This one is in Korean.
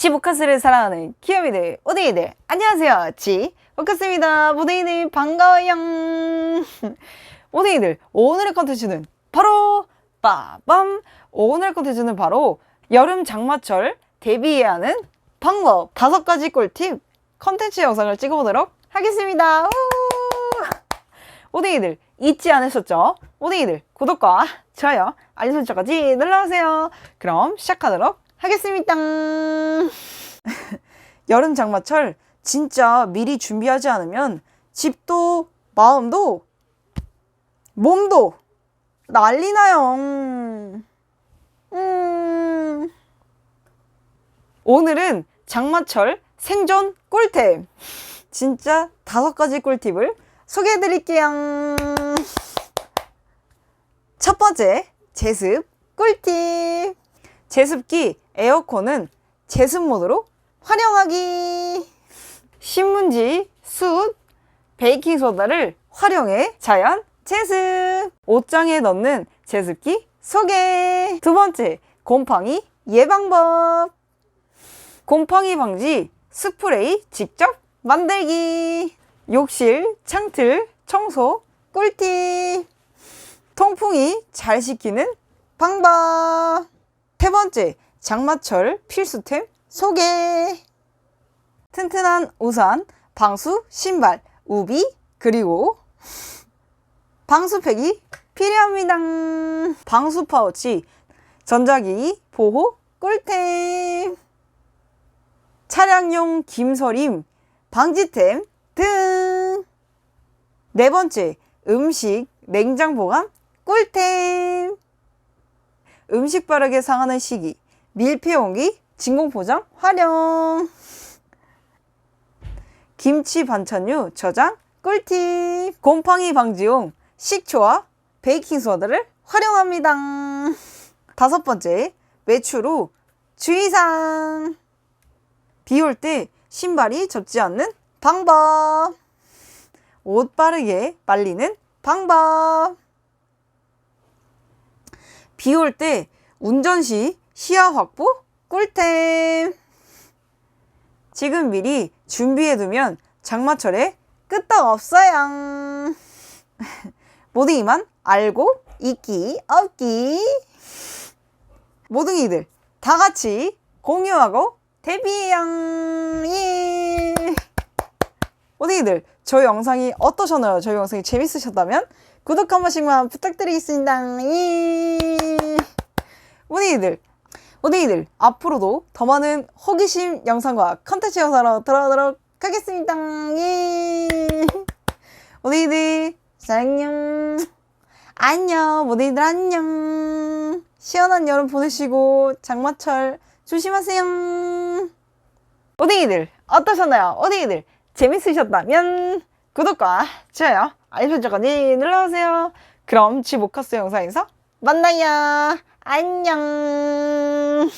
지보카스를 사랑하는 귀요미들, 오데이들, 안녕하세요. 지보카스입니다. 오데이들, 반가워요. 오데이들, 오늘의 컨텐츠는 바로, 빠밤! 오늘의 컨텐츠는 바로 여름 장마철 대비해야 하는 방법 다섯 가지 꿀팁 컨텐츠 영상을 찍어보도록 하겠습니다. 우! 오데이들, 잊지 않으셨죠? 오데이들, 구독과 좋아요, 알림 설정까지 눌러주세요. 그럼 시작하도록 하겠습니다. 여름 장마철 진짜 미리 준비하지 않으면 집도 마음도 몸도 난리 나요. 음. 오늘은 장마철 생존 꿀템. 진짜 다섯 가지 꿀팁을 소개해 드릴게요. 첫 번째, 제습 꿀팁. 제습기 에어컨은 제습 모드로 활용하기. 신문지, 숯, 베이킹소다를 활용해 자연 제습. 옷장에 넣는 제습기 소개. 두 번째, 곰팡이 예방법. 곰팡이 방지 스프레이 직접 만들기. 욕실, 창틀, 청소, 꿀팁. 통풍이 잘 식히는 방법. 세 번째, 장마철 필수템 소개. 튼튼한 우산, 방수, 신발, 우비, 그리고 방수팩이 필요합니다. 방수 파우치, 전자기기, 보호, 꿀템. 차량용 김서림, 방지템 등. 네 번째, 음식, 냉장 보관, 꿀템. 음식 빠르게 상하는 시기, 밀폐 용기, 진공 포장 활용. 김치 반찬류 저장 꿀팁. 곰팡이 방지용 식초와 베이킹 소다를 활용합니다. 다섯 번째, 외출 후 주의사항. 비 올 때 신발이 젖지 않는 방법. 옷 빠르게 말리는 방법. 비 올 때 운전 시 시야 확보 꿀템. 지금 미리 준비해두면 장마철에 끄떡 없어요. 모등이만 알고 있기 없기. 모등이들 다 같이 공유하고 데뷔양 예. 모등이들 저희 영상이 어떠셨나요? 저희 영상이 재밌으셨다면 구독 한 번씩만 부탁드리겠습니다. 예. 모등이들 모등이들 앞으로도 더 많은 호기심 영상과 컨텐츠 영상으로 돌아오도록 하겠습니다. 예. 모등이들 안녕. 안녕. 모등이들 안녕. 시원한 여름 보내시고 장마철 조심하세요. 오딩이들 어떠셨나요? 오딩이들 재밌으셨다면 구독과 좋아요, 알림 설정까지 눌러주세요. 그럼 지모카스 영상에서 만나요. 안녕.